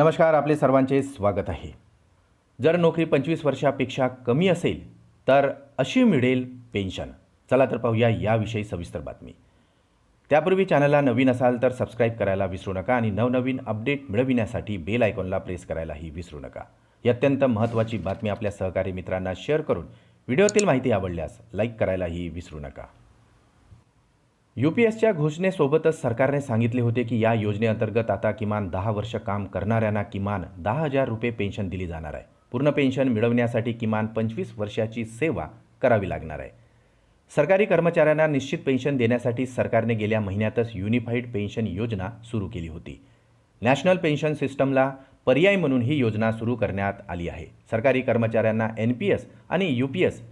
नमस्कार आपले सर्वांचे स्वागत आहे. जर नोकरी पंचवीस वर्षापेक्षा कमी असेल तर अशी मिळेल पेन्शन. चला तर पाहूया याविषयी सविस्तर बातमी. त्यापूर्वी चॅनलला नवीन असाल तर सबस्क्राईब करायला विसरू नका आणि नवनवीन अपडेट मिळविण्यासाठी बेल आयकॉनला प्रेस करायलाही विसरू नका. ही अत्यंत महत्त्वाची बातमी आपल्या सहकारी मित्रांना शेअर करून व्हिडिओतील माहिती आवडल्यास लाईक करायलाही विसरू नका. यू पी एसच्या घोषणेसोबतच सरकारने सांगितले होते की या योजनेअंतर्गत आता किमान दहा वर्ष काम करणाऱ्यांना किमान दहा हजार रुपये पेन्शन दिली जाणार आहे. पूर्ण पेन्शन मिळवण्यासाठी किमान पंचवीस वर्षाची सेवा करावी लागणार आहे. सरकारी कर्मचाऱ्यांना निश्चित पेन्शन देण्यासाठी सरकारने गेल्या महिन्यातच युनिफाईड पेन्शन योजना सुरू केली होती. नॅशनल पेन्शन सिस्टमला पर्याय म्हणून ही योजना सुरू करण्यात आली आहे. सरकारी कर्मचाऱ्यांना एन पी एस आणि यू पी एस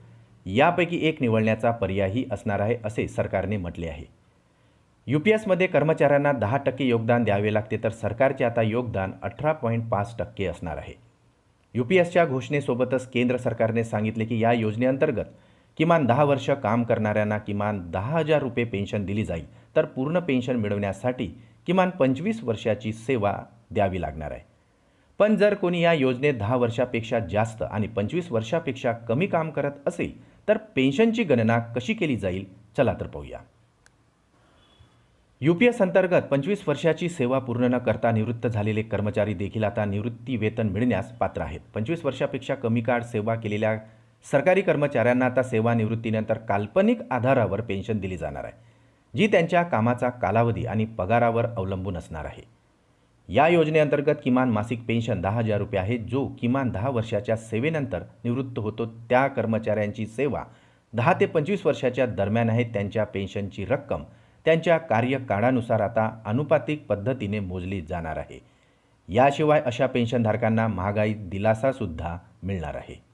यापैकी एक निवडण्याचा पर्यायही असणार आहे असे सरकारने म्हटले आहे. यू पी एसमध्ये कर्मचाऱ्यांना दहा टक्के योगदान द्यावे लागते तर सरकारचे आता योगदान अठरा पॉईंट पाच टक्के असणार आहे. यू पी एसच्या घोषणेसोबतच केंद्र सरकारने सांगितले की या योजनेअंतर्गत किमान दहा वर्ष काम करणाऱ्यांना किमान दहा हजार रुपये पेन्शन दिली जाईल तर पूर्ण पेन्शन मिळवण्यासाठी किमान पंचवीस वर्षाची सेवा द्यावी लागणार आहे. पण जर कोणी या योजनेत दहा वर्षापेक्षा जास्त आणि पंचवीस वर्षापेक्षा कमी काम करत असेल तर पेन्शनची गणना कशी केली जाईल? चला तर पाहूया. यू पी एस अंतर्गत पंचवीस वर्षाची सेवा पूर्ण न करता निवृत्त झालेले कर्मचारी देखील आता निवृत्ती वेतन मिळण्यास पात्र आहेत. पंचवीस वर्षापेक्षा कमी काळ सेवा केलेल्या सरकारी कर्मचाऱ्यांना आता सेवानिवृत्तीनंतर काल्पनिक आधारावर पेन्शन दिली जाणार आहे जी त्यांच्या कामाचा कालावधी आणि पगारावर अवलंबून असणार आहे. या योजनेअंतर्गत किमान मासिक पेन्शन दहा हजार रुपये आहे जो किमान दहा वर्षाच्या सेवेनंतर निवृत्त होतो. त्या कर्मचाऱ्यांची सेवा दहा ते पंचवीस वर्षाच्या दरम्यान आहे. त्यांच्या पेन्शनची रक्कम त्यांच्या कार्यकाळानुसार आता अनुपातिक पद्धतीने मोजली जाणार आहे. याशिवाय अशा पेन्शनधारकांना महागाई दिलासासुद्धा मिळणार आहे.